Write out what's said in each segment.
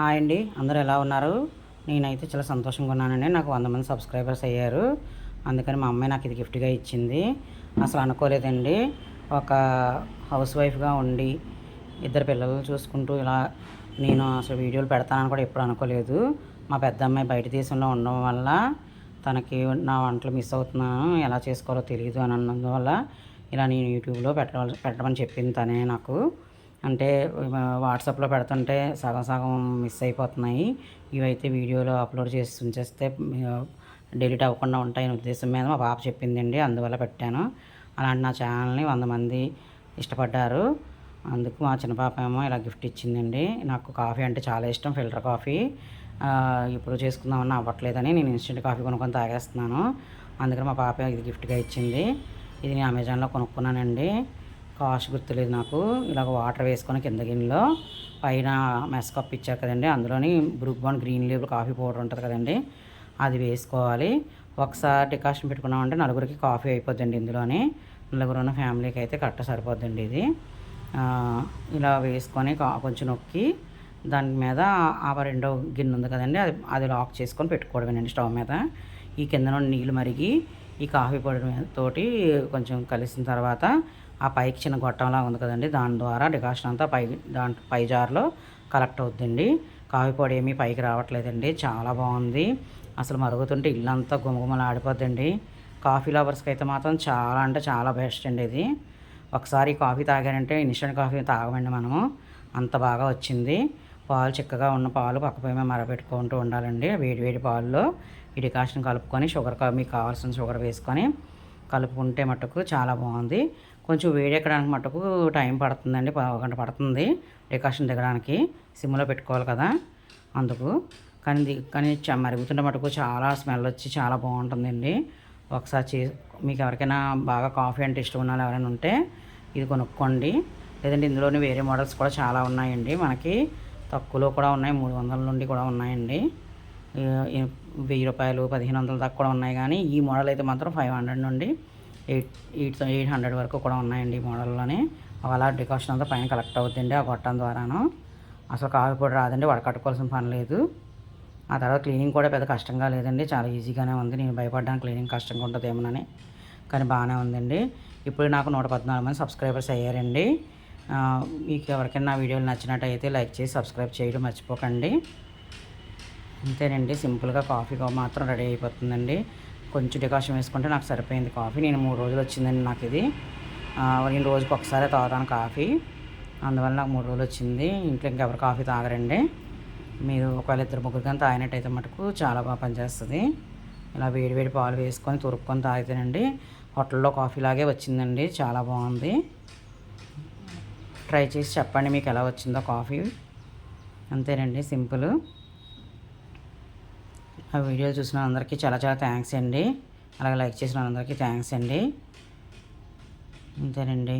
Hi అండి. అందరూ ఎలా ఉన్నారు? నేనైతే చాలా సంతోషంగా ఉన్నానండి. నాకు వంద మంది సబ్స్క్రైబర్స్ అయ్యారు. అందుకని మా అమ్మాయి నాకు ఇది గిఫ్ట్గా ఇచ్చింది. అసలు అనుకోలేదండి. ఒక హౌస్ వైఫ్గా ఉండి ఇద్దరు పిల్లలు చూసుకుంటూ ఇలా నేను అసలు వీడియోలు పెడతానని కూడా ఎప్పుడు అనుకోలేదు. మా పెద్ద అమ్మాయి బయట దేశంలో ఉండడం వల్ల తనకి నా వంటలు మిస్ అవుతున్నాను. ఎలా చేసుకోవాలో తెలియదు అని అన్నందువల్ల ఇలా నేను యూట్యూబ్లో పెట్ట పెట్టమని చెప్పింది తనే నాకు. అంటే వాట్సాప్లో పెడుతుంటే సగం సగం మిస్ అయిపోతున్నాయి. ఇవైతే వీడియోలో అప్లోడ్ చేసి ఉంచేస్తే డిలీట్ అవ్వకుండా ఉంటాయని ఉద్దేశం మీద మా పాప చెప్పిందండి. అందువల్ల పెట్టాను. అలాంటి నా ఛానల్ని వంద మంది ఇష్టపడ్డారు. అందుకు మా చిన్న పాప ఏమో ఇలా గిఫ్ట్ ఇచ్చిందండి. నాకు కాఫీ అంటే చాలా ఇష్టం ఫిల్టర్ కాఫీ. ఇప్పుడు చేసుకుందామన్నా అవ్వట్లేదని నేను ఇన్స్టెంట్ కాఫీ కొనుక్కొని తాగేస్తున్నాను. అందుకని మా పాప ఇది గిఫ్ట్గా ఇచ్చింది. ఇది నేను అమెజాన్లో కొనుక్కున్నానండి. కాస్ట్ గుర్తులేదు నాకు. ఇలాగ వాటర్ వేసుకొని కింద గిన్నెలో పైన మెస్ కప్ ఇచ్చారు కదండి. అందులోని Brooke Bond green label coffee powder ఉంటుంది కదండి. అది వేసుకోవాలి. ఒకసారి డికాషన్ పెట్టుకున్నామంటే నలుగురికి కాఫీ అయిపోద్దండి ఇందులోని. నలుగురు ఉన్న ఫ్యామిలీకి అయితే కరెక్ట్ సరిపోద్దండి ఇది. ఇలా వేసుకొని కా- కొంచెం నొక్కి దాని మీద ఆ రెండో గిన్నె ఉంది కదండి. అది అది లాక్ చేసుకొని పెట్టుకోవడమేనండి స్టవ్ మీద. ఈ కింద నుండి నీళ్ళు మరిగి ఈ కాఫీ పొడి తోటి కొంచెం కలిసిన తర్వాత ఆ పైకి చిన్న గొట్టంలా ఉంది కదండి. దాని ద్వారా డికాషన్ అంతా పై దాంట్లో పై జార్లో కలెక్ట్ అవుతుందండి కాఫీ పొడి ఏమీ పైకి రావట్లేదండి. చాలా బాగుంది. అసలు మరుగుతుంటే ఇల్లంతా గుమగుమలు ఆడిపోద్దండి. కాఫీ లవర్స్కి అయితే మాత్రం చాలా అంటే చాలా బెస్ట్ అండి ఇది. ఒకసారి కాఫీ తాగారంటే ఇన్స్టెంట్ కాఫీ తాగమండి మనము. అంత బాగా వచ్చింది. పాలు చిక్కగా ఉన్న పాలు పక్కపోయి మేము మరగపెట్టుకుంటూ ఉండాలండి. వేడి వేడి పాలలో ఈ డికాషన్ కలుపుకొని షుగర్ మీకు కావాల్సిన షుగర్ వేసుకొని కలుపుకుంటే మటుకు చాలా బాగుంది. కొంచెం వేడి ఎక్కడానికి టైం పడుతుందండి పావు గంట పడుతుంది డికాషన్ దిగడానికి సిమ్లో పెట్టుకోవాలి కదా అందుకు. కానీ కానీ చ- మరుగుతుంటే మటుకు చాలా స్మెల్ వచ్చి చాలా బాగుంటుందండి. ఒకసారి చే మీకు ఎవరికైనా బాగా కాఫీ అంటే ఇష్టం ఉన్న ఎవరైనా ఉంటే ఇది కొనుక్కోండి. లేదంటే ఇందులోనే వేరే మోడల్స్ కూడా చాలా ఉన్నాయండి మనకి. తక్కువలో కూడా ఉన్నాయి మూడు వందల నుండి కూడా ఉన్నాయండి. వెయ్యి రూపాయలు పదిహేను వందల దాకా కూడా ఉన్నాయి కానీ ఈ మోడల్ అయితే మాత్రం ఫైవ్ హండ్రెడ్ నుండి ఎయిట్ ఎయిట్ ఎయిట్ హండ్రెడ్ వరకు కూడా ఉన్నాయండి ఈ మోడల్లోనే అలా డికాషన్ అంతా పైన కలెక్ట్ అవుతుంది ఆ గొట్టం ద్వారాను. అసలు కాఫీ పొడి రాదండి వడకట్టుకోవాల్సిన పని లేదు. ఆ తర్వాత క్లీనింగ్ కూడా పెద్ద కష్టంగా లేదండి చాలా ఈజీగానే ఉంది. నేను భయపడ్డాను క్లీనింగ్ కష్టంగా ఉంటుందేమోనని. కానీ బాగానే ఉందండి. ఇప్పుడు నాకు నూట పద్నాలుగు మంది సబ్స్క్రైబర్స్ అయ్యారండి. మీకు ఎవరికైనా నా వీడియోలు నచ్చినట్టయితే లైక్ చేసి సబ్స్క్రైబ్ చేయడం మర్చిపోకండి. అంతేనండి. సింపుల్గా కాఫీ మాత్రం రెడీ అయిపోతుందండి. కొంచెం డికాషన్ వేసుకుంటే నాకు సరిపోయింది కాఫీ. నేను మూడు రోజులు వచ్చిందండి నాకు ఇది. నేను రోజుకి ఒకసారి తాగుతాను కాఫీ. అందువల్ల నాకు మూడు రోజులు వచ్చింది. ఇంట్లో ఇంకెవరు కాఫీ తాగరండి. మీరు ఒకవేళ ఇద్దరు ముగ్గురు కానీ తాగినట్టయితే మటుకు చాలా బాగా పనిచేస్తుంది. ఇలా వేడి వేడి పాలు వేసుకొని తురుక్కొని తాగితేనండి హోటల్లో కాఫీ లాగే వచ్చిందండి. చాలా బాగుంది. ట్రై చేసి చెప్పండి మీకు ఎలా వచ్చిందో కాఫీ. అంతేనండి. సింపుల్. ఆ వీడియో చూసిన అందరికీ చాలా చాలా థ్యాంక్స్ అండి. అలాగే లైక్ చేసిన అందరికీ థ్యాంక్స్ అండి. అంతేనండి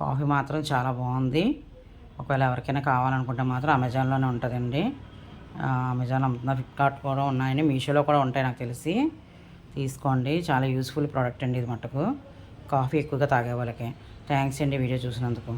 కాఫీ మాత్రం చాలా బాగుంది. ఒకవేళ ఎవరికైనా కావాలనుకుంటే మాత్రం అమెజాన్లోనే ఉంటుందండి. అమెజాన్ అమ్ముతున్న ఫ్లిప్కార్ట్ కూడా ఉన్నాయండి. మీషోలో కూడా ఉంటాయి నాకు తెలిసి. తీసుకోండి. చాలా యూస్ఫుల్ ప్రోడక్ట్ అండి ఇది మటుకు. కాఫీ ఎక్కువగా తాగే వాళ్ళకి. థ్యాంక్స్ అండి వీడియో చూసినందుకు.